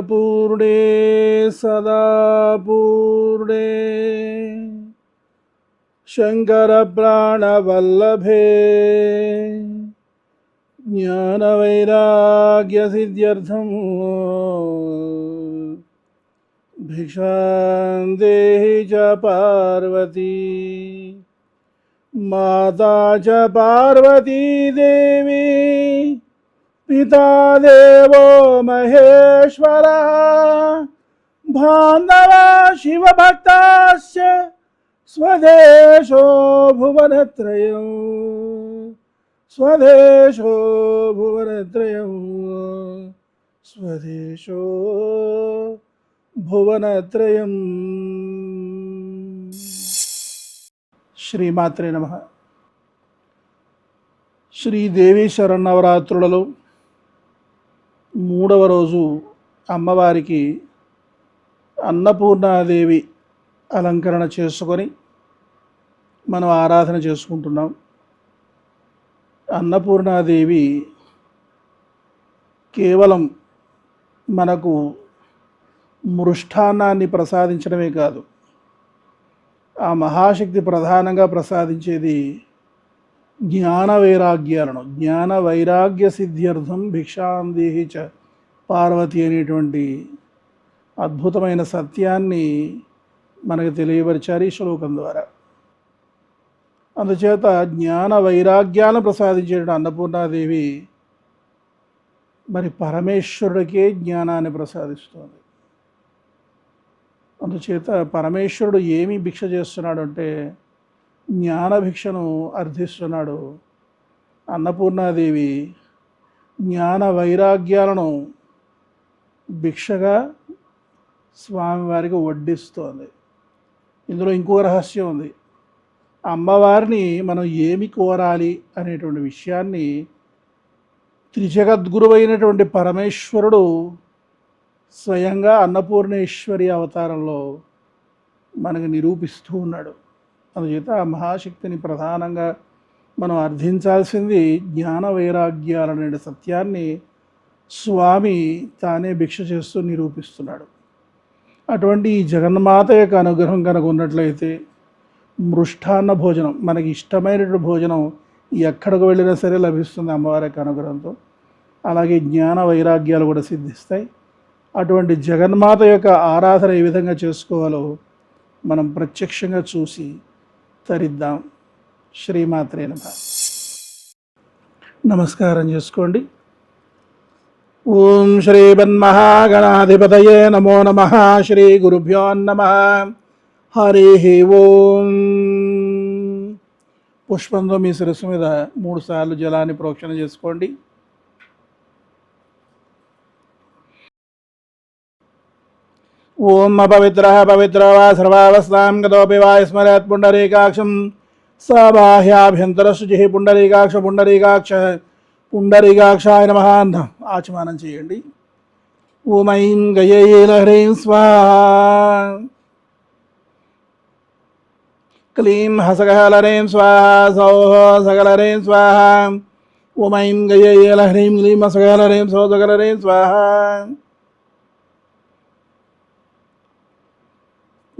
अन्नपूर्णे सदा पूर्णे। शङ्करप्राणवल्लभे। ज्ञानवैराग्यसिद्ध्यर्थम् भिक्षां देहि च पार्वती। माता च पार्वती देवी। పితాదేవో మహేశ్వర బాంధవ శివభక్తాశ స్వదేశో భువనత్రయం స్వదేశో భువనత్రయం స్వదేశో భువనత్రయం శ్రీమాత్రే నమ శ్రీదేవి శరణవరాత్రులలో మూడవ రోజు అమ్మవారికి అన్నపూర్ణాదేవి అలంకరణ చేసుకొని మనం ఆరాధన చేసుకుంటున్నాం. అన్నపూర్ణాదేవి కేవలం మనకు మృష్టాన్నాన్ని ప్రసాదించడమే కాదు ఆ మహాశక్తి ప్రధానంగా ప్రసాదించేది జ్ఞాన వైరాగ్యాలను జ్ఞాన వైరాగ్య సిద్ధ్యర్థం భిక్షాందేహి చ పార్వతి అనేటువంటి అద్భుతమైన సత్యాన్ని మనకు తెలియపరిచారు ఈ శ్లోకం ద్వారా. అందుచేత జ్ఞాన వైరాగ్యాలను ప్రసాదించేటువంటి అన్నపూర్ణాదేవి మరి పరమేశ్వరుడికే జ్ఞానాన్ని ప్రసాదిస్తుంది. అందుచేత పరమేశ్వరుడు ఏమి భిక్ష చేస్తున్నాడు అంటే జ్ఞాన భిక్షను అర్థిస్తున్నాడు అన్నపూర్ణాదేవి జ్ఞాన వైరాగ్యాలను భిక్షగా స్వామివారికి వడ్డిస్తోంది. ఇందులో ఇంకో రహస్యం ఉంది. అమ్మవారిని మనం ఏమి కోరాలి అనేటువంటి విషయాన్ని త్రిజగద్గురువైనటువంటి పరమేశ్వరుడు స్వయంగా అన్నపూర్ణేశ్వరి అవతారంలో మనకు నిరూపిస్తూ ఉన్నాడు. అందుచేత ఆ మహాశక్తిని ప్రధానంగా మనం అర్థించాల్సింది జ్ఞాన వైరాగ్యాలనే సత్యాన్ని స్వామి తానే భిక్ష చేస్తూ నిరూపిస్తున్నాడు. అటువంటి ఈ జగన్మాత యొక్క అనుగ్రహం కనుక ఉన్నట్లయితే మృష్టాన్న భోజనం మనకి ఇష్టమైనటువంటి భోజనం ఎక్కడికి వెళ్ళినా సరే లభిస్తుంది అమ్మవారి యొక్క అనుగ్రహంతో. అలాగే జ్ఞాన వైరాగ్యాలు కూడా సిద్ధిస్తాయి. అటువంటి జగన్మాత యొక్క ఆరాధన ఏ విధంగా చేసుకోవాలో మనం ప్రత్యక్షంగా చూసి తరిద్దాం శ్రీమాత్రే నమ. నమస్కారం చేసుకోండి. ఓం శ్రీమన్మహాగణాధిపతయే నమో నమ. శ్రీ గురుభ్యో నమ. హరి ఓం. పుష్పంతో మీ శిరస్సు మీద మూడు సార్లు జలాన్ని ప్రోక్షణ చేసుకోండి. ఓం అపవిత్ర పవిత్ర వా సర్వావస్థాం గతోపి వా స్మరత్ పుండరీకాక్షం స బాహ్యాభ్యంతరశుచి పుండరీకాక్ష పుండరీకాక్ష పుండరీకాక్షాయ నమ ఆచమానం చేయండి ఓం ఐం గయేల హ్రీం స్వాహ క్లీం హసగహలరేం స్వాహ సౌహ సగలరేం స్వాహ ఓం ఐం గయేల హ్రీం క్లీం హసగహలరేం సౌ సగలరేం స్వాహ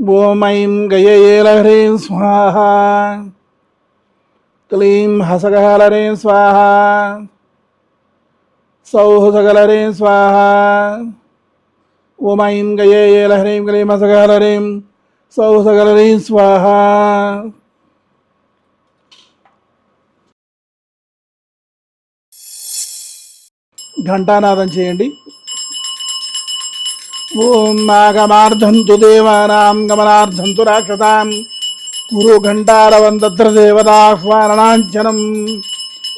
ఓం ఐం గయేల హ్రీం స్వాహ క్లీం హసగహలరీం స్వాహ సౌహ సగలరేం స్వాహ ఓం ఐం గయేల హ్రీం క్లీం హసగహలరీం సౌ సగలరీం స్వాహ ఘంటానాదం చేయండి। ఓం నాగమార్ధంతు దేవానాం గమనార్థం తు రాక్షసాం. కురు ఘంటారవం తత్ర దేవతాహ్వానాంచనం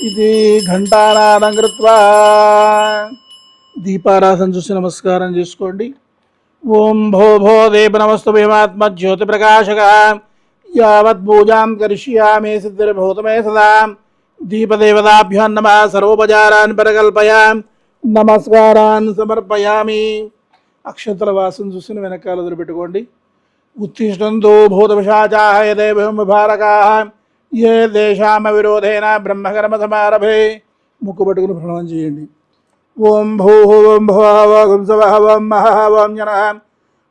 ఇది ఘంటానాదం కృత్వా. దీపారాధన చూసి నమస్కారం చేసుకోండి. ఓం భో భో దేవ నమస్తు భీమాత్మ జ్యోతి ప్రకాశక యావత్ పూజాం కరిష్యామే సిద్ధిర్భూతమే సదా. దీపదేవతాభ్యాం నమ సర్వోపచారాన్ని పరికల్పయా. నమస్కారాన్ని సమర్పయామి. అక్షతల వాసన చూసిన వెనకాల వదిలిపెట్టుకోండి. ఉత్తిష్టంతో భూతపిశాచాः యదేవం ఏ దేశామ విరోధేన బ్రహ్మకర్మ సమారభే ముక్కు పట్టుకుని ప్రణవం చేయండి. ఓం భూహోం భువహోగం సవహవం మహహవం జన.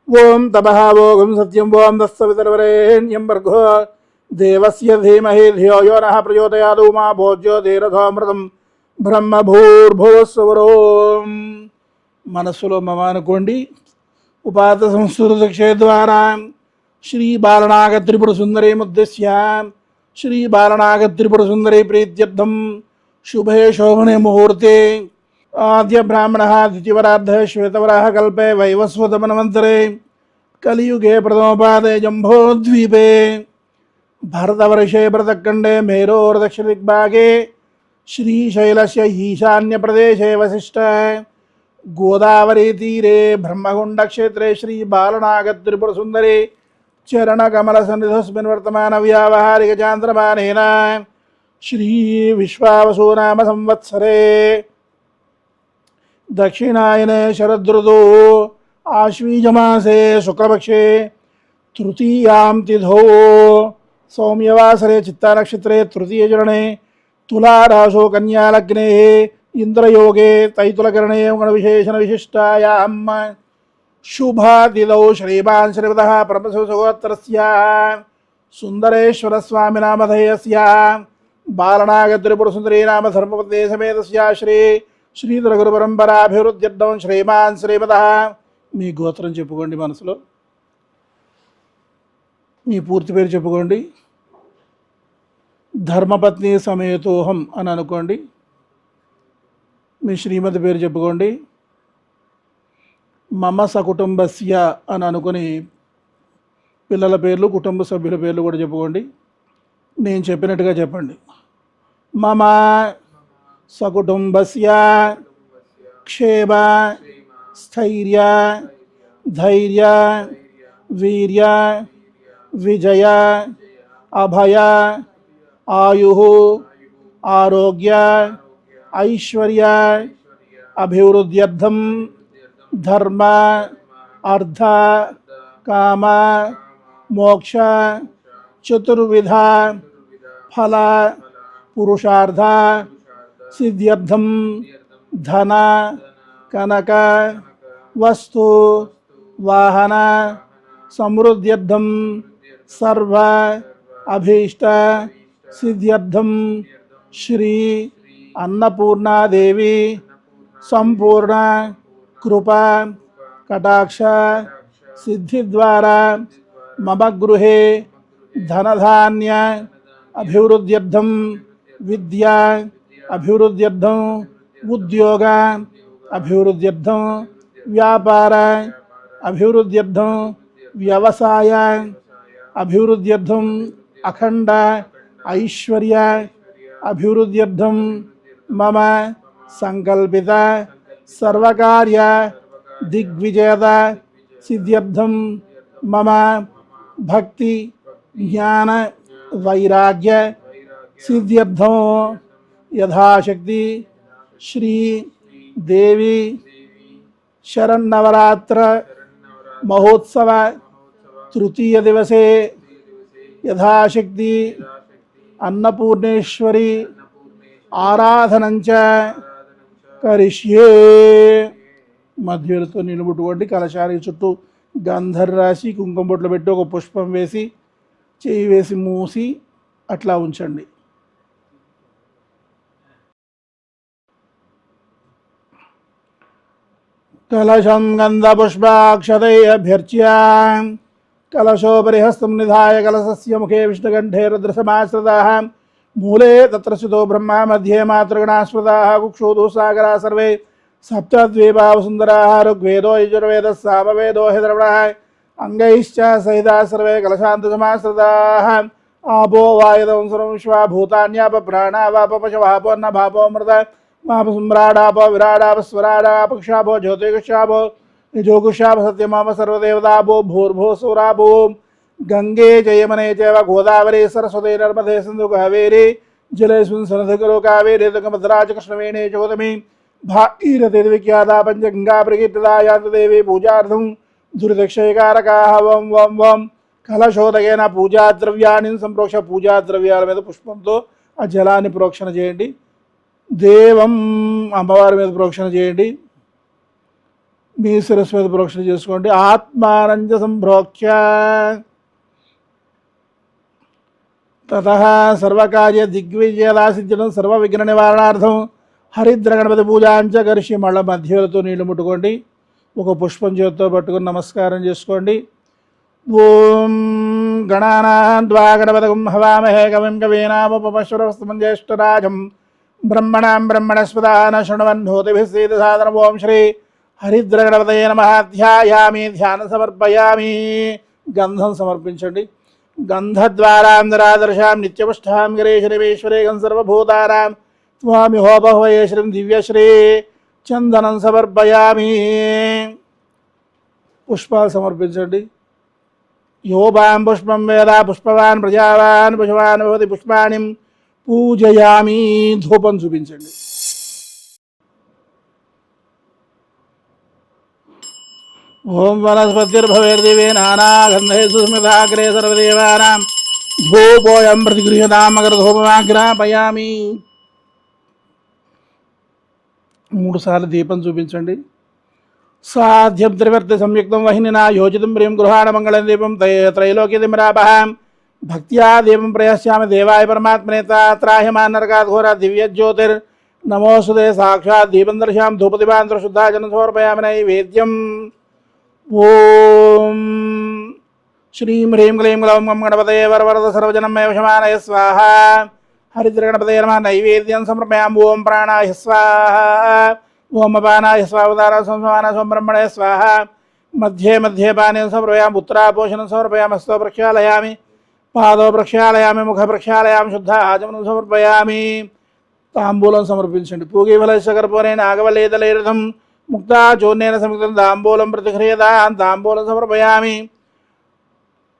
ఓం తపహవోగం సత్యం ఓం దస్సవితరవరేణ్యం భర్గో. దేవస్య ధీమహి ధియో యో నః ప్రచోదయాదు మా భోజ్యో ధీరథోమృతం బ్రహ్మభూర్భువస్వరో మనస్సులో మమ అనుకోండి ఉపాత సంస్కృత క్షేద్వారా శ్రీ బాలనాగ త్రిపుర సుందరీ ముద్దేశ్య శ్రీ బాలనాగ త్రిపుర సుందరీ ప్రీత్యర్థం. శుభే శోభనే ముహూర్తే. ఆద్య బ్రాహ్మణ ద్వితీయవరార్ధ శ్వేతవరాహ కల్పే వైవస్వతమన్వంతరే. కలియుగే ప్రథమపాదే జంభోద్వీపే భరతవర్షే భరతఖండే మేరోర్దక్షిణదిగ్భాగే శ్రీశైలస్య ఈశాన్యప్రదేశే వశిష్ట गोदावरी तीरे ब्रह्मकुण्डक्षेत्रे श्रीबालनागत्रिपुरसुन्दरे चरणकमलसन्निधस्मिन् श्री विश्वावसु नाम संवत्सरे दक्षिणायने शरदृतौ आश्वीजमासे शुक्लपक्षे तृतीयां तिथौ सौम्यवासरे चित्तानक्षत्रे तृतीयचरणे कन्या लग्ने ఇంద్రయోగే తైతులకరణే గుణవిశేషణ విశిష్టాయాం. శుభాదిదౌ శ్రీమాన్ శ్రీమద పరమశివసహోత్రస్య సుందరేశ్వరస్వామినామధేయస్య. బాలనాగత్రిపురసుందరీ నామ ధర్మపదే సమేతస్య. శ్రీ శ్రీధర గురు శ్రీమాన్ శ్రీమద మీ గోత్రం చెప్పుకోండి మనసులో. మీ పూర్తి పేరు చెప్పుకోండి. ధర్మపత్ని సమేతోహం అని అనుకోండి. మీ శ్రీమతి పేరు చెప్పుకోండి. మమ సకుటుంబస్య అని అనుకుని పిల్లల పేర్లు కుటుంబ సభ్యుల పేర్లు కూడా చెప్పుకోండి. నేను చెప్పినట్టుగా చెప్పండి. మమ సకుటుంబస్య క్షేమ స్థైర్య ధైర్య వీర్య విజయ అభయ ఆయు ఆరోగ్య ऐश्वर्य अभिवृद्ध्यर्थम धर्म, अर्थ, काम, मोक्ष, चतुर्विधा, फल, पुरुषार्थ सिद्ध्यर्थम धन, कनक, वस्तु, वाहन समृद्ध्यर्थम सर्व, अभीष्ट सिद्ध्यर्थम श्री अन्नपूर्णा देवी संपूर्ण कृपा, कटाक्ष, सिद्धिद्वारा, मम गृह, धनधान्य अभिवृद्ध्यर्थम विद्या, अभिवृद्ध्यर्थ उद्योग अभिवृद्ध्यर्थम व्यापार अभिवृद्ध्यर्थम व्यवसाय अभिवृद्ध्यर्थम अखंड ऐश्वर्य, अभिवृद्ध्यर्थ అభివృద్ధ్యర్థం మమ సంకల్పిత సర్వకార్య దిగ్విజేత సిద్ధ్యర్థం మమ భక్తి జ్ఞాన వైరాగ్య సిద్ధ్యర్థం యథాశక్తి శ్రీ దేవి శరన్నవరాత్ర మహోత్సవ తృతీయ దివసే యథాశక్తి అన్నపూర్ణేశ్వరి ఆరాధనంచ కరిష్యే. మధ్యలతో నిలబుట్టుకోండి కలశారి చుట్టూ గంధర్ రాసి కుంకుమ బొట్లు పెట్టి ఒక పుష్పం వేసి చేయి వేసి మూసి అట్లా ఉంచండి. కలశం గంధపుష్పాక్షతై అభ్యర్చ్య. కలశోపరి హస్తం నిధాయ కలశస్య ముఖే విష్ణుగంఠే రుద్రసమాశ్రితాः मूले तत्र स्थितो ब्रह्मा मध्ये मातृगणास्पृताः गुक्षोधुः सागराः सर्वे। सप्तद्वीपा वसुन्धराः ऋग्वेदो, यजुर्वेदः, सामवेदो हि द्रवणः अङ्गैश्च सहिता सर्वे कलशान्तसमाश्रिताः। आपो वायुदं सर्वं विश्वा भूतान्यापप्राणा वापपशवापोन्नभापोमृत वापसम्राडापो विराडापस्वराडापक्षाभो ज्योतिगुक्षाभो निजोगुक्षाभ सत्यमाप सर्वदेवताभो भूर्भो सुराभूम् గంగే జయమనే చేవ గోదావరి సరస్వతి నర్మదే సింధు కావేరి జలేశ్వన్ సనధికరో కావేరి తుంగభద్రాచ కృష్ణవేణే చోదమి భాగీరథి విఖ్యాత పంచగంగా ప్రకీర్తిదా యాంతదేవి పూజార్థం దురిదక్షయకారకాహ వం వం వం కలశోదకైన పూజా ద్రవ్యాన్ని సంప్రోక్ష పూజా ద్రవ్యాల మీద పుష్పంతో ఆ జలాన్ని ప్రోక్షణ చేయండి. దేవం అమ్మవారి మీద ప్రోక్షణ చేయండి. మీ శిరస్సు మీద ప్రోక్షణ చేసుకోండి. ఆత్మానంద సంప్రోక్ష తత సర్వకార్య దిగ్విజయదాసిద్ధ్యం సర్వ విఘ్న నివారణార్థం. హరిద్ర గణపతి పూజాంచ కరిషి మళ్ళ మధ్యలతో నీళ్ళు ముట్టుకోండి. ఒక పుష్పం చేతితో పట్టుకుని నమస్కారం చేసుకోండి. ఓం గణానాద్వా గణపతకం హవామహే కవిం కవీనాముపమశ్వరస్తమం జ్యేష్ఠరాజం. బ్రహ్మణాం బ్రహ్మణస్పదాన శృణవన్నోతిభిస్సీత సాధనం ఓం శ్రీ హరిద్ర గణపతయ నమ. ధ్యాయామి ధ్యానం సమర్పయామి. గంధం సమర్పించండి. గంధద్వారాం గంధద్వారాంధరాదర్శాం నిత్యపుష్టాం గిరీశనిమేశ్వరేగం సర్వభూతానాం స్వామి హోపహోయే శ్రీం దివ్యశ్రీ చందనం సమర్పయామి పుష్పాలు సమర్పించండి యోపాం పుష్పం వేద పుష్పవాన్ ప్రజావాన్ పశువాన్ భవతి పుష్పాణి పూజయామి ధూపం చూపించండి ఓం వనస్పతిర్భవేర్దివే నానాగంధే సుస్మితాగ్రే సర్వదేవానాం. ధూపోయం ప్రతిగృహ్యతామగరధూపమాగ్రాపయామి. మూడు సార్లు దీపం చూపించండి. సాధ్యం త్రివర్తి సంయుక్తం వహినిన యోజితం ప్రియం గృహాణ మంగళం దీపం త్రైలోక్య దిమరాపహాం. భక్త్యా దీపం ప్రయస్యామి దేవాయ పరమాత్మనే తాత్రాహ్యమాన్నరకాఘోర దివ్య జ్యోతిర్ నమోసుదే సాక్షాత్ దీపం దర్శాం ధూపదిపాంతర శుద్ధాజన సమర్పయామి నైవేద్యం. ఓం శ్రీం హ్రీం క్లీం గ్లౌం గం గణపతయే వరవరద సర్వజనం మే వశమానయ స్వాహ. హరిద్ర గణపతయ నమ. నైవేద్యం సమర్పయాం ఓం ప్రాణాయ స్వాహ. ఓం అపానాయ స్వావతార సంసమాన సంబ్రహ్మణయ స్వాహ. మధ్యే మధ్యే పానీయం సమర్పయాం ఉత్తరాపోషణం సమర్పయాం హస్తో ప్రక్షాళయామి. పాదో ప్రక్షాళయామి. ముఖ ప్రక్షాళయామి. శుద్ధ ఆచమనం సమర్పయామి. తాంబూలం సమర్పించండి. పూగీ పూగి ఫలశకర్పూరేణ ఆగవలేదలేరథం ముక్తా చూర్ణేన సమితం తాంబూలం ప్రతిక్రియత తాంబూలం సమర్పయామి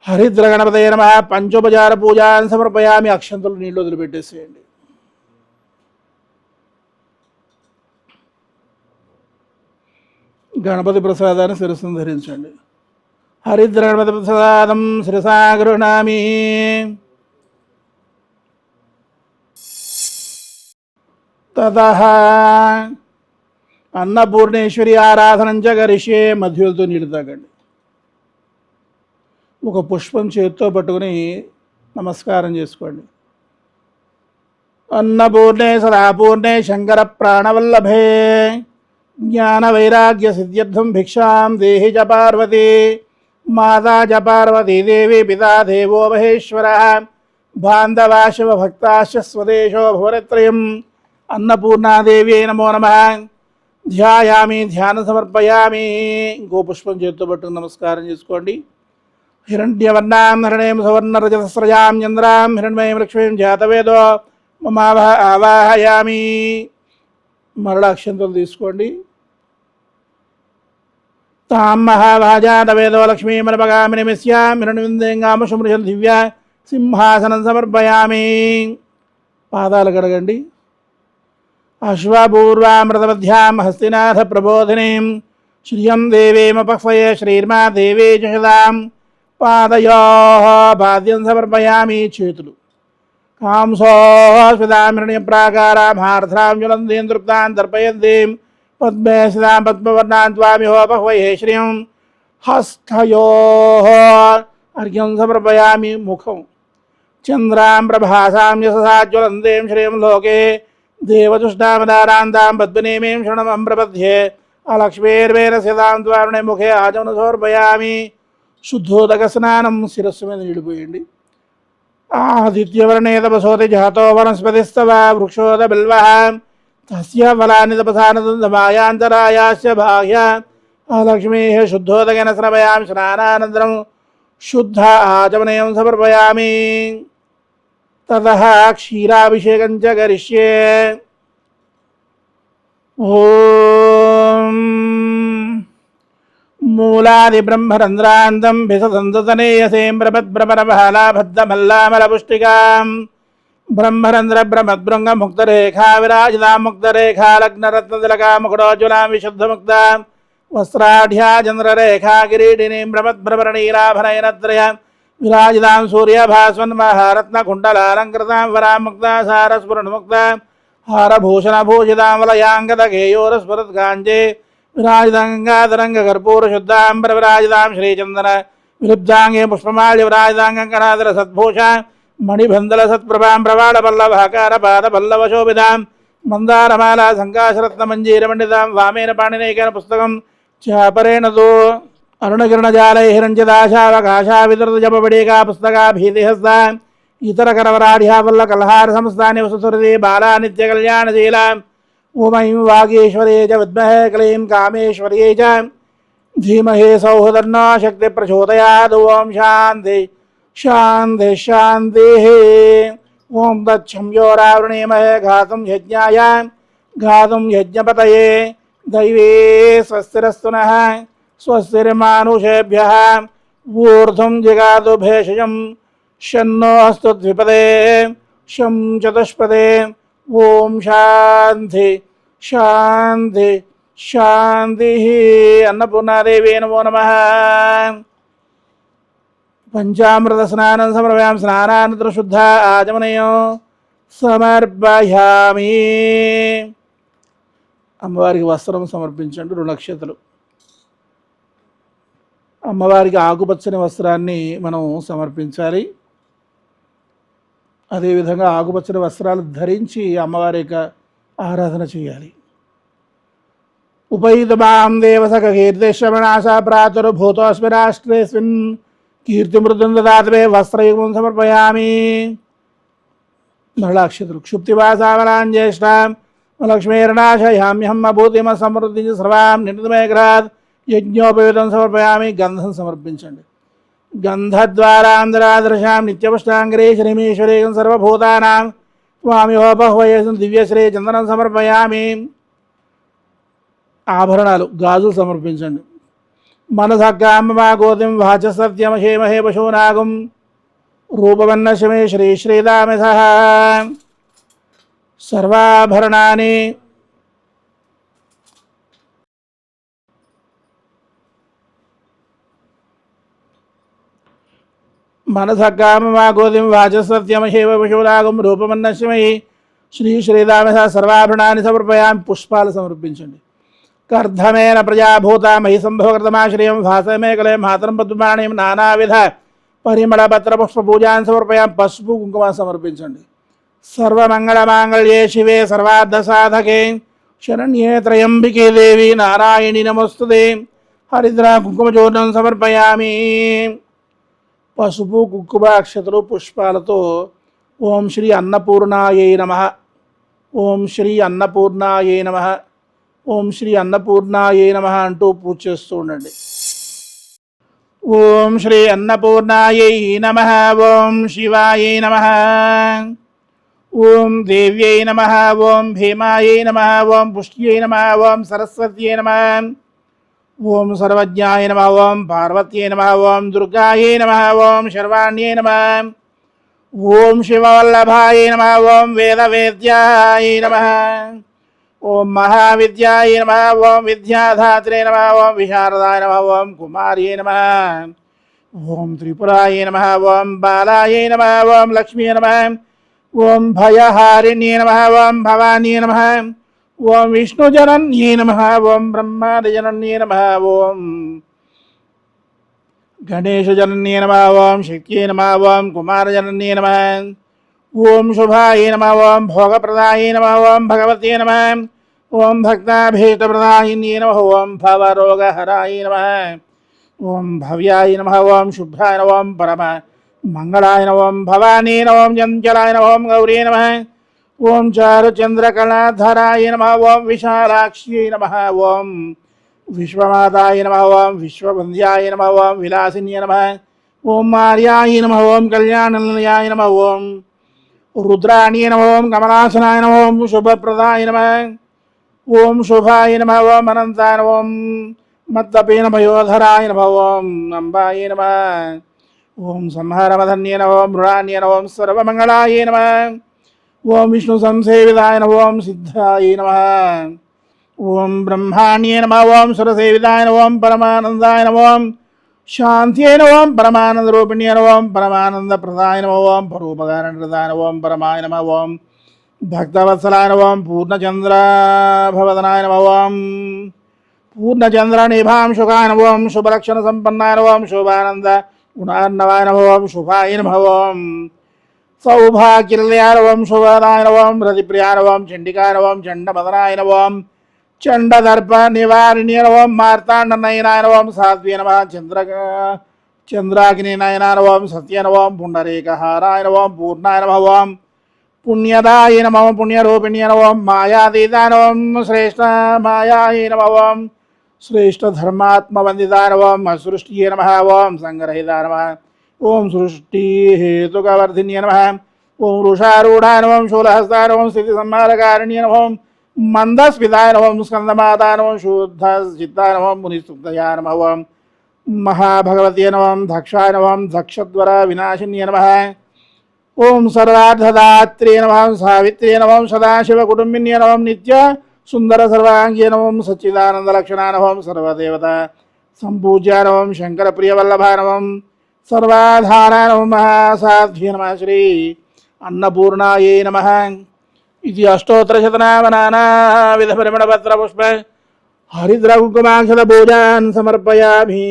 హరిద్రగణపతయ నమ పంచోపచార పూజాన్ని సమర్పయామి అక్షంతలు నీళ్ళు వదిలిపెట్టేసేయండి గణపతి ప్రసాదాన్ని శిరస్సును ధరించండి హరిద్ర గణపతి ప్రసాదం శిరసా గృహణామి తత అన్నపూర్ణేశ్వరి ఆరాధనం చ గరిషే మధ్యులతో నీళ్ళు తాగండి. ఒక పుష్పం చేతితో పట్టుకుని నమస్కారం చేసుకోండి. అన్నపూర్ణే సదాపూర్ణే శంకర ప్రాణవల్లభే జ్ఞాన వైరాగ్య సిద్ధ్యర్థం భిక్షాం దేహి చ పార్వతి మాతా చ దేవి పితా దేవో మహేశ్వర బాంధవా భక్తాశ స్వదేశో భువనత్రయం అన్నపూర్ణాదేవి నమో నమ. ధ్యాయామి ధ్యాన సమర్పయామి గోపుష్పం చేతితో పట్టుకుని నమస్కారం చేసుకోండి. హిరణ్యవర్ణాం హరణేం సువర్ణరజతస్రజాం చంద్రాం హిరణ్మయం లక్ష్మీం జాతవేదో మమావహ ఆవాహయామి. మరణ అక్షంతలు తీసుకోండి. తాం మహాభాజాతవేదో లక్ష్మీమనపగామి నిమిష్యాం హిరణ్విందేంగామశుమృషం దివ్య సింహాసనం సమర్పయామి. పాదాలు కడగండి. అశ్వపూర్వామృతమధ్యాం హస్తినాథ ప్రబోధినీం శ్రియం దేవీమపక్వయ శ్రీర్మా దేవీ జషదాం పాదయో పాద్యం సమర్పయామి చేతులు కాంసోస్మితామిరణ్య ప్రాకారామార్ధ్రాం జ్వలందీం తృప్తాన్ దర్పయంతీం పద్మే సిదాం పద్మవర్ణాన్ త్వామిహోపహ్వయే శ్రియం హస్తయో అర్ఘ్యం సమర్పయామి ముఖం చంద్రాం ప్రభాసాం యశసా జ్వలందేం శ్రియం లోకే దేవతుష్టామదారాంతాం పద్మనేమీం శృణమం ప్రపద్యే అలక్ష్మీర్వేర సిదాం ద్వారుణే ముఖే ఆచమన సమర్పయామి శుద్ధోదక స్నానం శిరస్సు మీద నిడిపోయండి ఆదిత్యవర్ణే తపసోతి జాతో వనస్పతిస్తవ వృక్షోద బిల్వ తస్య ఫలాని తపసానమాయాంతరాయాస్య బాహ్య లక్ష్మీ శుద్ధోదకేన శ్రమయామి స్నానానంతరం శుద్ధ ఆచమనయం సమర్పయామి తత క్షీరాభిషేకం చ కరిష్యే ఓం మూలాది బ్రహ్మరంధ్రాంతం భిసదంతనేయసేం ప్రపద్భ్రమరబహలాభద్దమల్లామలపుష్టికాం బ్రహ్మరంధ్ర బ్రహ్మద్భృంగ ముక్తరేఖా విరాజితా ముక్తరేఖా లగ్నరత్నతిలకా విరాజితాం సూర్యభాస్వన్మహారత్నకుండలాలంకృతాం వరాముక్తా సారస్ఫురణముక్తాం హారభూషణభూషితాం వలయాంగదగేయోరస్ఫురత్కాంజే విరాజితాం గంగాధరంగకర్పూరశుద్ధాం ప్రవిరాజితాం శ్రీచందన విలుబ్ధాంగే పుష్పమాల్య విరాజితాం కంకణాధర సద్భూషాం మణిబంధల సత్ప్రభాం ప్రవాళ పల్లవాకార పాద పల్లవశోభితాం మందారమాలా సంకాశరత్నమంజీరమండితాం వామేన పాణినైకేన పుస్తకం చాపరేణతో. चापरेण तु अरुणकिरणजालै हिरञ्जिदाशावकाशा वितृतजपबडीका पुस्तका भीतिहस्ता इतरकरवराढ्यावल्ल कल्हार संस्थाने वसुसुरदे बाला नित्यकल्याणशीला ॐ वागीश्वरे च विद्महे क्लीं कामेश्वर्यै च धीमहि सौहृदन्नो शक्तिप्रचोदयात् ॐ शान्ति शान्ति शान्तिः ॐ तच्छंयोरावृणीमहे घातुं यज्ञाय घातुं यज्ञपतये दैवे स्वस्तिरस्तु नः स्वस्तिर्मानुषेभ्यः ऊर्ध्वं जिगातु भेषजं शन्नो अस्तु द्विपदे शं चतुष्पदे ॐ शान्ति शान्ति शान्तिः अन्नपूर्णादेवी नमो नमः పంచామృతస్నానం సమర్పయాం స్నానానంతర శుద్ధ ఆచమనయం సమర్పయామి అమ్మవారికి వస్త్రం సమర్పించండి రెండు నక్షత్రాలు అమ్మవారికి ఆకుపచ్చని వస్త్రాన్ని మనం సమర్పించాలి. అదేవిధంగా ఆకుపచ్చని వస్త్రాలు ధరించి అమ్మవారి యొక్క ఆరాధన చేయాలి. ఉపైతమాం దేవసక కీర్తిశ్రవణాశ ప్రాతుర్భూతోస్మి రాష్ట్రేస్మిన్ కీర్తిమృతం దాతమే వస్త్రయుగం సమర్పయామి. మరళాక్షతులు క్షుప్తివాసావరాంజ్యేష్ట లక్ష్మీర్నాశయామ్యహం అభూతిమ సమృద్ధి సర్వాం నిర్ణయగ్రహాత్ యజ్ఞోపయుతం సమర్పయామి గంధం సమర్పించండి. గంధద్వారాంధ్రాదృశాం నిత్యపుష్టాంగరే శ్రీమీశ్వరేకం సర్వభూతానాం స్వామిహోపహ్వయేసం దివ్యశ్రీ చందనం సమర్పయామి. ఆభరణాలు గాజులు సమర్పించండి. మనసగ్గాంబమా గోతిం వాచ సత్యమహేమహే పశూనాగం రూపవన్నశమే శ్రీ శ్రీరామస సర్వాభరణాన్ని మనసగ్గామమా గోతిం వాచ సత్యమహేమ పశూనాగం రూపవన్నశమై శ్రీ శ్రీరామ సర్వాభరణాన్ని సమర్పయామి పుష్పాలు సమర్పించండి కర్ధమేన ప్రజాభూత మహి సంభవకృతమాశ్రయం భాసమేకలే మాతరం పద్మాణయం నానావిధ పరిమళ పత్ర పుష్ప పూజాన్ని సమర్పయాం పసుపు కుంకుమ సమర్పించండి సర్వమంగళమాంగళ్యే శివే సర్వార్థ సాధకే శరణ్యే త్రయంబికే దేవి నారాయణి నమస్తుదే హరిద్ర కుంకుమచూర్ణం సమర్పయామి పసుపు కుంకుమ అక్షతలు పుష్పాలతో ఓం శ్రీ అన్నపూర్ణాయే నమ. ఓం శ్రీ అన్నపూర్ణాయే నమ. ఓం శ్రీ అన్నపూర్ణాయే నమ అంటూ పూజ చేస్తూ ఉండండి. ఓం శ్రీ అన్నపూర్ణాయై నమ. ఓం శివాయై నమ. ఓం దేవ్యై నమ. ఓం భీమాయై నమ. ఓం పుష్ట్యై నమ. ఓం సరస్వత్యై నమ. ఓం సర్వజ్ఞాయ నమ ఓం పార్వత్యై నమ ఓం దుర్గాయై నమ ఓం శర్వాణ్యే నమ ఓం శివవల్లభాయ నమ ఓం వేదవేద్యాయ నమ ఓం మహావిద్యాయ నమ ఓం విద్యాధాత్రే నమ ఓం విశారదాయ నమ ఓం కుమార్యే నమ ఓం త్రిపురాయ నమ ఓం బాలాయ నమ ఓం లక్ష్మీ నమ ఓం భయహారిణ్యే నమ ఓం భవానీ నమ ఓం విష్ణు విష్ణుజనన్యే నమ ఓం బ్రహ్మాది బ్రహ్మాదిజనన్యే నమ ఓం గణేశజనన్యే నమ ఓం శక్తియే నమ ఓం కుమార జనన్యే నమ ఓం శుభాయ నమ ఓం భోగప్రదాయ నమ ఓం భగవతే నమ ఓం భక్తాభీష్టప్రదాయిన్యే నమ ఓం భవరోగహరాయ నమ ఓం భవ్యాయ నమ ఓం శుభ్రాయ నమ ఓం పరమ మంగళాయ నమ ఓం భవానీ నమ ఓం చంచలాయ నమ ఓం గౌరీ నమ ఓం చారుచంద్రకళాధరాయ నమ ఓం విశాలాక్ష్యై నమ ఓం విశ్వమాతాయ నమ ఓం విశ్వవంద్యాయ నమ ఓం విలాసిన్య నమ ఓం మార్యాయ నమ ఓం కళ్యాణనిలయాయ నమ ఓం రుద్రాణ్యే నమ ఓం కమలాసనాయ నమ ఓం శుభప్రదాయ నమ ఓం శుభాయ నమ ఓం అనంతాయ నమ ఓం మత్తపేన భయోధరాయ నమ ఓం అంబాయ నమ ఓం సంహారమధన్య నమ ఓం మృణాన్య నమ ఓం సర్వమంగళాయ నమ ఓం విష్ణు సంసేవితాయ నమ ఓం సిద్ధాయ నమ ఓం బ్రహ్మాణ్యే నమ ఓం సురసేవితాయ నమ ఓం పరమానందాయ నమ ఓం శాంత్యై నమ ఓం పరమానందరూపిణ్యే నమ ఓం పరమానందప్రదాయ నమ ఓం పరోపకారణదాయ నమ ఓం పరమాయ నమ ఓం భక్తవత్సలాయ ఓం పూర్ణచంద్రాభవదనాయ ఓం పూర్ణచంద్రనిభాం శుకాయ ఓం శుభలక్షణ సంపన్నాయ ఓం శుభానంద గుణార్ణవాయ ఓం శుభాయ నమ ఓం నవం శుభదాయ రతిప్రియానవం రతిప్రియాయ చండమదనాయనవం చండికాయ నవం చండమదనాయ నవం చండదర్ప చంద్ర చంద్రాగ్నినయనానవం సత్యనవం నవం సత్య నవం పుండరీకహారాయ మాయాతీతానవం పూర్ణాయ నభవం పుణ్యదాయ నమః పుణ్యరూపిణ్య నమః మాయాతీతాయ నమః శ్రేష్ఠ మాయాయ నమః శ్రేష్ఠ ధర్మాత్మవందితాయ నమః సృష్టియే నమః ఓం సంగరహితాయ నమః ఓం సృష్టి హేతుకవర్ధిన్య నమః ఓం వృషారూఢాయ నమః శూలహస్తాయ నమః స్థితి సంహారకారిణ్య నమః మందస్మితాయ నమః స్కందమాతాయ నమః శుద్ధ చిత్తాయ నమః మునిస్తుక్తయాయ నమః ఓం మహాభగవతే నమః దక్షాయ నమః దక్షద్వర వినాశిన్య నమః ఓం సర్వార్థదాత్రే నమ సావిత్రే నమం సదాశివ కుటుంబిన్య నమం నిత్య సుందర సర్వాంగే నమం సచ్చిదానంద లక్షణ నమం సర్వదేవత సంపూజ్య నమం శంకర ప్రియవల్లభ నమం సర్వాధార నమం మహాసాధ్య నమ శ్రీ అన్నపూర్ణాయే నమ ఇది అష్టోత్తరశతనామ నానా విధ పరిమళపత్ర పుష్ప హరిద్ర కుంకుమాక్షత పూజాన్ సమర్పయామి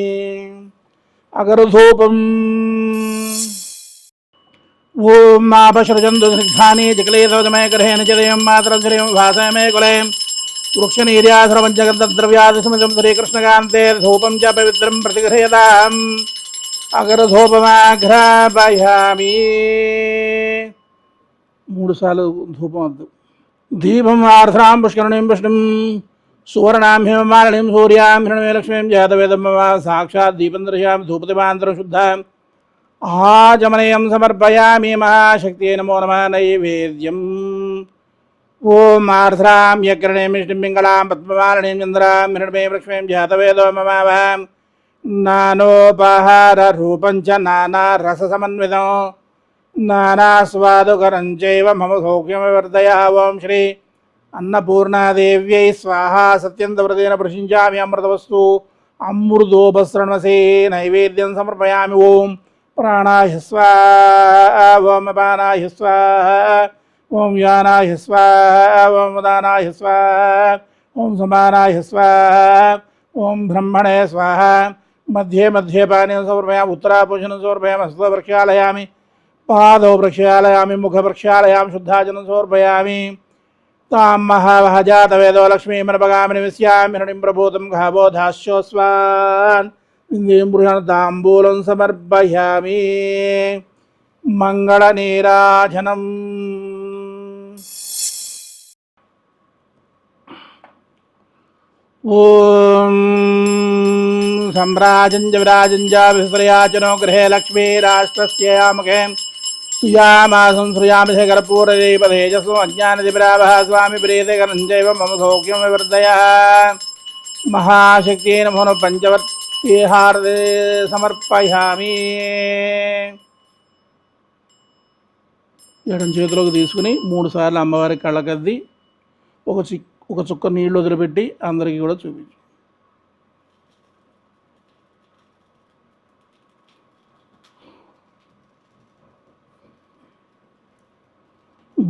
అగరుధూపం ఓం మాపసృజందు స్నిగ్ధాని చికలేతమయ గ్రహేణ చదయం మాతరం శ్రీయం భాసమే కులే వృక్షనీర్యాశ్రమంచగద్రవ్యాధిసమితం శ్రీకృష్ణకాంతే ధూపం చ పవిత్రం ప్రతిగృహ్యతాం అగరధూపమాఘ్రాపయామి మూడు సార్లు ధూపం వద్దు దీపం ఆర్ద్రాం పుష్కరుణీం విష్ణుం సువర్ణాం హిమమాలినీం సూర్యాం హిరణమే లక్ష్మీం జాతవేదం సాక్షాత్ దీపం దర్శయామి ధూపతిమాంతరం శుద్ధాం ఆచమనయం సమర్పయామి మహాశక్తియే నమో నమ నైవేద్యం ఓం ఆర్ద్రాం యగ్రణీం విష్ణుం పింగళాం పద్మమాలినీం చంద్రాం హిరణమే లక్ష్మీం జాతవేదో మమావాం నానోపహార రూపం చ నానా రస సమన్వితం నానాస్వాదుకరం చైవ మమ సౌఖ్యమవర్ధయ ఓం శ్రీ అన్నపూర్ణాదేవ్యై స్వాహా సత్యంతవ్రతేన ప్రశించామి అమృతవస్తు అమృతోపసృణసే నైవేద్యం సమర్పయామి ఓం ప్రాణాయ స్వాహ ఓం అపానాయ స్వాహ ఓం యానాయ స్వాహ ఓం ఉదానాయ స్వాహ ఓం సమానాయ స్వాహ ఓం బ్రహ్మణే స్వాహ మధ్యే మధ్యే పానీయం సమర్పయామి ఉత్తరాభూషణం సమర్పయామి హస్తో ప్రక్షాళయామి పాదौ ప్రక్షాళయామి ముఖ ప్రక్షాళయామి శుద్ధాజనం సమర్పయామి తాం మహావహజాతవేదో లక్ష్మీమనపగామిని విశ్యామి హృణిం ప్రభూతం ఘాబోధాశ్యోస్వాన్ ఇంద్రియం పురుషణ తాంబూలం సమర్పయామి మంగళనీరాజనం ఓం सम्राजञ्ज विराजञ्ज विस्प्रयाचनो गृहे लक्ष्मी राष्ट्रस्यामुखे सुयामासं श्रुयामि शेखरपूरदीपतेजस्वम् अज्ञानदिपरावः स्वामि प्रीतिकरञ्जैव मम सौख्यं विवर्धयः మహాశక్తి నమో పంచవర్తి హారదే సమర్పయామి ఎడం చేతిలోకి తీసుకుని మూడు సార్లు అమ్మవారి కళ్ళకద్ది ఒక చి ఒక చుక్క నీళ్లు వదిలిపెట్టి అందరికీ కూడా చూపించు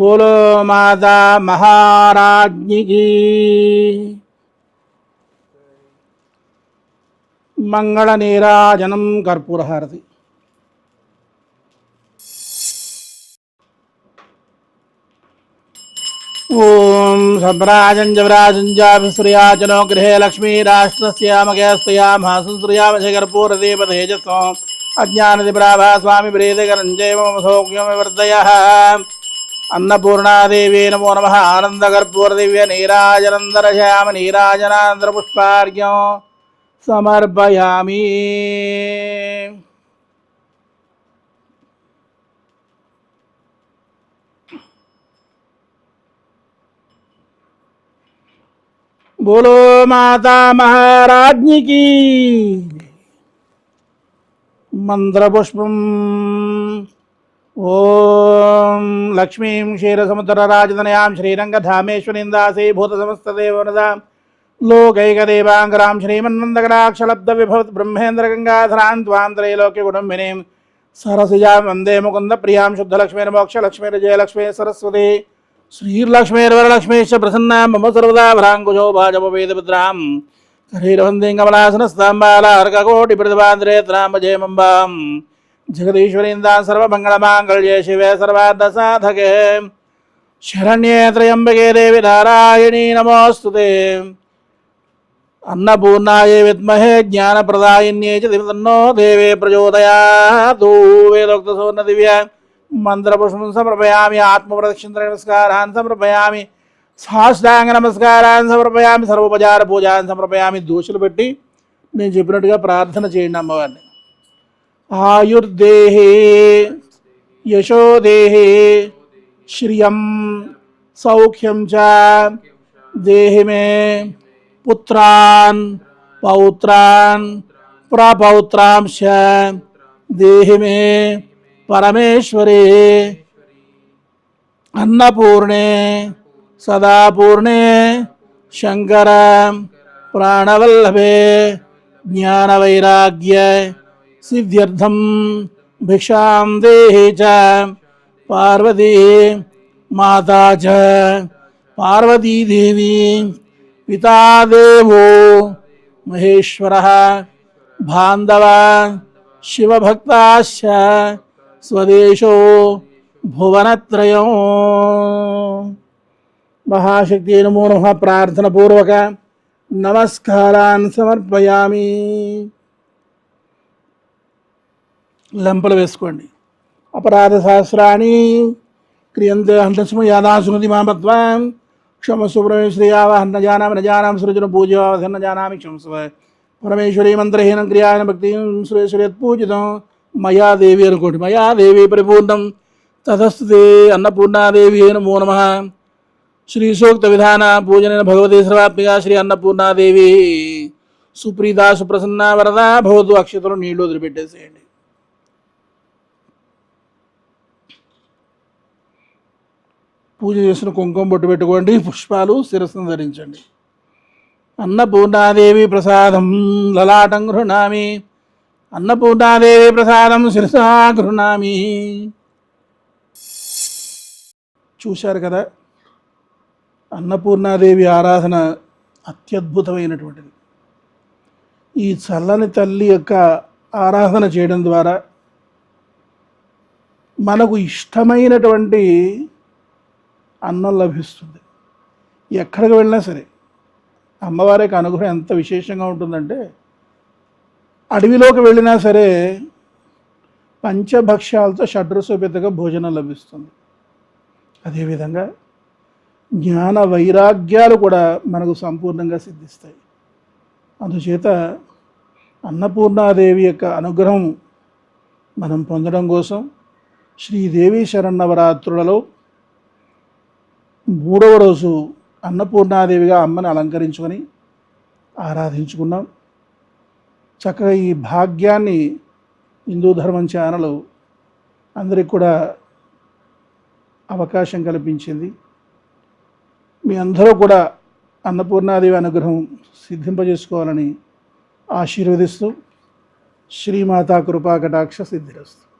बोलो माता महाराज की मंगल नीराजन कर्पूर हरि ओम सब्राजंजराजंजाश्रिया जनो गृह लक्ष्मी राष्ट्र मगेस्तिया मंगलनीराजनम कर्पूरहारति ॐ सम्राजञ्जवराजञ्जाभिश्रियाचनो गृहे लक्ष्मीराष्ट्रस्यामगेस्त्रियामहासंश्रियामशकर्पूरदीपतेजस्वम् सौख्यम वर्धय అజ్ఞానదిప్రాభా స్వామి ప్రీతికరంజైవ మమ సౌఖ్యం వివర్ధయ అన్నపూర్ణాదేవీ నమో నమ ఆనందకర్పూరదివ్య నీరాజనందరశ్యామ నీరాజనానందర పుష్పార్ఘ్యం ఓం లక్ష్మీం క్షీరసముద్రరాజధనయాం శ్రీరంగధామేశ్వరీం దాసీ భూతసమస్తదేవనదాం లోకైకదేవాంగరాం శ్రీమన్మందకటాక్షలబ్ధ విభవత్ బ్రహ్మేంద్రగంగాధరాన్ త్వాం త్రైలోక్య కుటుంబినీం సరసిజాం వందే ముకుంద ప్రియాం శుద్ధలక్ష్మీర్ మోక్షలక్ష్మీర్ జయలక్ష్మీ సరస్వతి శ్రీర్లక్ష్మీర్వరలక్ష్మీశ్చ ప్రసన్నా మమ సర్వదా భ్రాంకుశో భాజపవేదభద్రాం శరీరవందేం కమలాసనస్తాంబాలార్కకోటి ప్రతిభాంధ్రే త్రాంబజేమంబాం జగదీశ్వరీందాం సర్వమంగళమాంగళ్యే శివే సర్వార్థ సాధకే శరణ్యే త్రయంబకే దేవి నారాయణీ నమోస్తుతే. అన్నపూర్ణాయే విద్మహే జ్ఞానప్రదాయిన్యే చిన్నో దేవే ప్రచోదయాతు. వేదోక్త సువర్ణ దివ్య మంత్రపుష్పం సమర్పయామి ఆత్మప్రదక్షిణ నమస్కారాన్ సమర్పయామి సాష్టాంగ నమస్కారాన్ని సమర్పయామి సర్వోపచార పూజాన్ని సమర్పయామి దోషులు పెట్టి నేను చెప్పినట్టుగా ప్రార్థన చేయండి అమ్మవారిని. ఆయుర్దేహే యశోదేహే శ్రియం సౌఖ్యం చ దేహి మే పుత్రాన్ పౌత్రాన్ ప్రపౌత్రాంశ దేహి మే పరమేశ్వరే అన్నపూర్ణే సదాపూర్ణే శంకర ప్రాణవల్లభే జ్ఞానవైరాగ్య సిద్ధ్యర్థం భిక్షాం దేహి చ పార్వతీ మాతా చ పార్వతీదేవి పితాదేవో మహేశ్వర బాంధవ శివభక్తాశ్చ స్వదేశో భువనత్రయం మహాశక్తి నమో నమ ప్రార్థన పూర్వక నమస్కారాన్ సమర్పయామి లెంపలు వేసుకోండి. అపరాధ సహస్రాన్ని క్రియంతే హంతస్మ యాదాసుమతి మామత్వం క్షమస్వ పరమేశ్వరియావహన్న జానామి న సృజన పూజావధన్న జానామి క్షమస్వ పరమేశ్వరీ మంత్రహీనం క్రియాన భక్తి సురేశ్వరి పూజితం మయాదేవి అనుకోండి. మయాదేవి పరిపూర్ణం. తతస్తుతే అన్నపూర్ణాదేవి నమో నమ. శ్రీ సూక్త విధాన పూజన భగవతి సర్వాత్మిక శ్రీ అన్నపూర్ణాదేవి. సుప్రీత సుప్రసన్న వరద భవతు అక్షతలు నీళ్ళు వదిలిపెట్టేసేయండి. పూజ చేసిన కుంకుమ బొట్టు పెట్టుకోండి పుష్పాలు శిరస్సును ధరించండి. అన్నపూర్ణాదేవి ప్రసాదం లలాటం గృహణామి. అన్నపూర్ణాదేవి ప్రసాదం శిరసా గృహణామి. చూశారు కదా? అన్నపూర్ణాదేవి ఆరాధన అత్యద్భుతమైనటువంటిది. ఈ చల్లని తల్లి యొక్క ఆరాధన చేయడం ద్వారా మనకు ఇష్టమైనటువంటి అన్నం లభిస్తుంది. ఎక్కడికి వెళ్ళినా సరే అమ్మవారి యొక్క అనుగ్రహం ఎంత విశేషంగా ఉంటుందంటే అడవిలోకి వెళ్ళినా సరే పంచభక్ష్యాలతో షడ్రసోపేతగా భోజనం లభిస్తుంది. అదేవిధంగా జ్ఞాన వైరాగ్యాలు కూడా మనకు సంపూర్ణంగా సిద్ధిస్తాయి. అందుచేత అన్నపూర్ణాదేవి యొక్క అనుగ్రహం మనం పొందడం కోసం శ్రీదేవి శరన్నవరాత్రులలో మూడవ రోజు అన్నపూర్ణాదేవిగా అమ్మని అలంకరించుకొని ఆరాధించుకున్నాం. చక్కగా ఈ భాగ్యాన్ని హిందూ ధర్మం ఛానల్ అందరికి కూడా అవకాశం కల్పించింది. మీ అందరూ కూడా అన్నపూర్ణాదేవి అనుగ్రహం సిద్ధింపజేసుకోవాలని ఆశీర్వదిస్తూ శ్రీమాతా కృపా కటాక్ష సిద్ధిరస్తు.